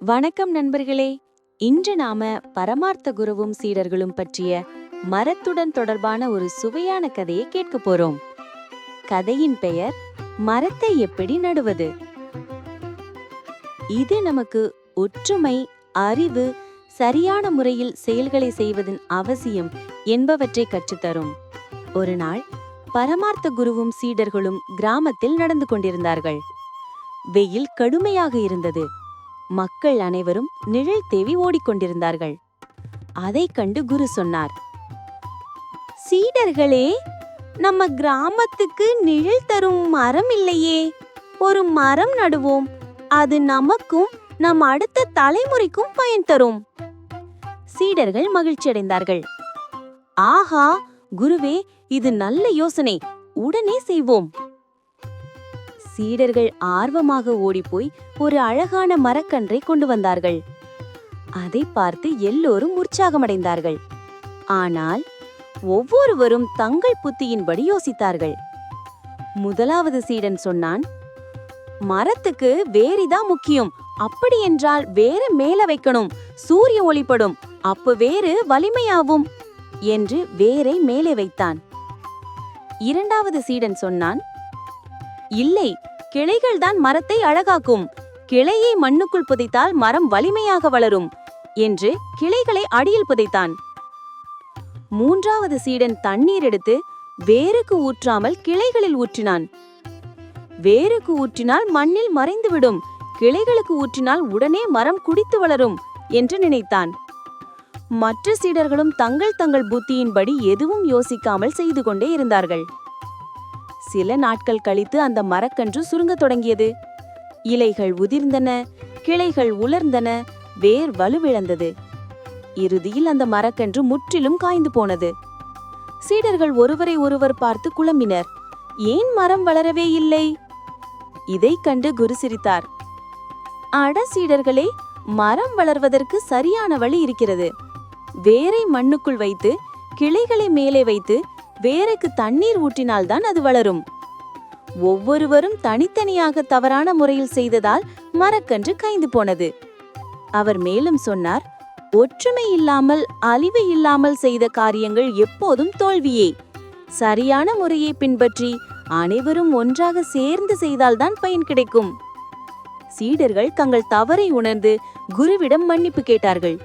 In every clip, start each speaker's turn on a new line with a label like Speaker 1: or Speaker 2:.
Speaker 1: வணக்கம் நண்பர்களே. இன்று நாம பரமார்த்த குருவும் சீடர்களும் பற்றிய மரத்துடன் தொடர்பான ஒரு சுவையான கதையை கேட்க போறோம். கதையின் பெயர் மரத்தை எப்படி நடுவது? இது நமக்கு ஒற்றுமை அறிவு சரியான முறையில் செயல்களை செய்வதன் அவசியம் என்பவற்றை கற்றுத்தரும். ஒரு நாள் பரமார்த்த குருவும் சீடர்களும் கிராமத்தில் நடந்து கொண்டிருந்தார்கள். வெயில் கடுமையாக இருந்தது. மக்கள் அனைவரும் நிழல் தேவி ஓடிக்கொண்டிருந்தார்கள். அதைக் கண்டு குரு சொன்னார் சீடர்களே நம்ம கிராமத்துக்கு நிழல் தரும் மரம் இல்லையே. ஒரு மரம் நடுவோம். அது நமக்கும் நம் அடுத்த தலைமுறைக்கும் பயன் தரும். சீடர்கள் மகிழ்ச்சியடைந்தார்கள். ஆஹா குருவே இது நல்ல யோசனை. உடனே செய்வோம். சீடர்கள் ஆர்வமாக ஓடிப்போய் ஒரு அழகான மரக்கன்றை கொண்டு வந்தார்கள். அதை பார்த்து எல்லோரும் உற்சாகமடைந்தார்கள். ஆனால் ஒவ்வொருவரும் தங்கள் புத்தியின்படி யோசித்தார்கள். முதலாவது சீடன் சொன்னான் மரத்துக்கு வேரிதான் முக்கியம். அப்படி என்றால் வேறு மேல வைக்கணும். சூரிய ஒளிப்படும். அப்ப வேறு வலிமையாகும் என்று வேரை மேலே வைத்தான். இரண்டாவது சீடன் சொன்னான் இல்லை கிளைகள்தான் மரத்தை அழகாக்கும். கிளையை மண்ணுக்குள் புதைத்தால் மரம் வலிமையாக வளரும் என்று கிளைகளை அடியில் புதைத்தான். மூன்றாவது சீடன் தண்ணீர் எடுத்து வேருக்கு ஊற்றாமல் கிளைகளில் ஊற்றினான். வேருக்கு ஊற்றினால் மண்ணில் மறைந்துவிடும் கிளைகளுக்கு ஊற்றினால் உடனே மரம் குடித்து வளரும் என்று நினைத்தான். மற்ற சீடர்களும் தங்கள் தங்கள் புத்தியின்படி எதுவும் யோசிக்காமல் செய்து கொண்டே இருந்தார்கள். சில நாட்கள் கழித்து அந்த மரக்கன்று சுருங்கத் தொடங்கியது. இலைகள் உதிர்ந்தன கிளைகள் உலர்ந்தன வேர் வலுவிழந்தது. இறுதியில் அந்த மரக்கன்று முற்றிலும் காய்ந்து போனது. சீடர்கள் ஒருவரை ஒருவர் பார்த்து குழம்பினர். ஏன் மரம் வளரவே இல்லை? இதைக் கண்டு குரு சிரித்தார். அட சீடர்களே மரம் வளர்வதற்கு சரியான வழி இருக்கிறது. வேரை மண்ணுக்குள் வைத்து கிளைகளை மேலே வைத்து வேருக்கு தண்ணீர் ஊற்றினால்தான் அது வளரும். ஒவ்வொருவரும் தனித்தனியாக தவறான முறையில் செய்ததால் மரக்கன்று கைந்து போனது. அவர் மேலும் சொன்னார் ஒற்றுமை இல்லாமல் அழிவு இல்லாமல் செய்த காரியங்கள் எப்போதும் தோல்வியே. சரியான முறையை பின்பற்றி அனைவரும் ஒன்றாக சேர்ந்து செய்தால்தான் பயன் கிடைக்கும். சீடர்கள் தங்கள் தவறை உணர்ந்து குருவிடம் மன்னிப்பு கேட்டார்கள்.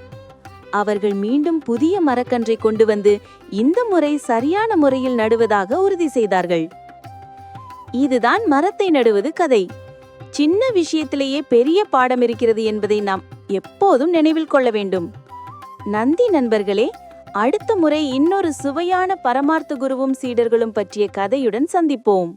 Speaker 1: அவர்கள் மீண்டும் புதிய மரக்கன்றை கொண்டு வந்து இந்த முறை சரியான முறையில் நடுவதாக உறுதி செய்தார்கள். இதுதான் மரத்தை நடுவது கதை. சின்ன விஷயத்திலேயே பெரிய பாடம் இருக்கிறது என்பதை நாம் எப்போதும் நினைவில் கொள்ள வேண்டும். நந்தி நண்பர்களே அடுத்த முறை இன்னொரு சுவையான பரமார்த்த குருவும் சீடர்களும் பற்றிய கதையுடன் சந்திப்போம்.